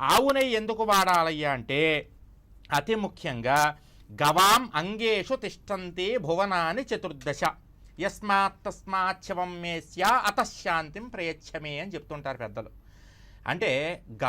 ఆవు నెయ్యి ఎందుకు వాడాలయ్యా అంటే అతి ముఖ్యంగా గవాం అంగేషు తిష్టంతే భువనాని చతుర్దశ. యస్మాత్ తస్మాత్ మేస్యా అతశాంతిం ప్రయచ్చమే అని చెప్తుంటారు పెద్దలు. అంటే గ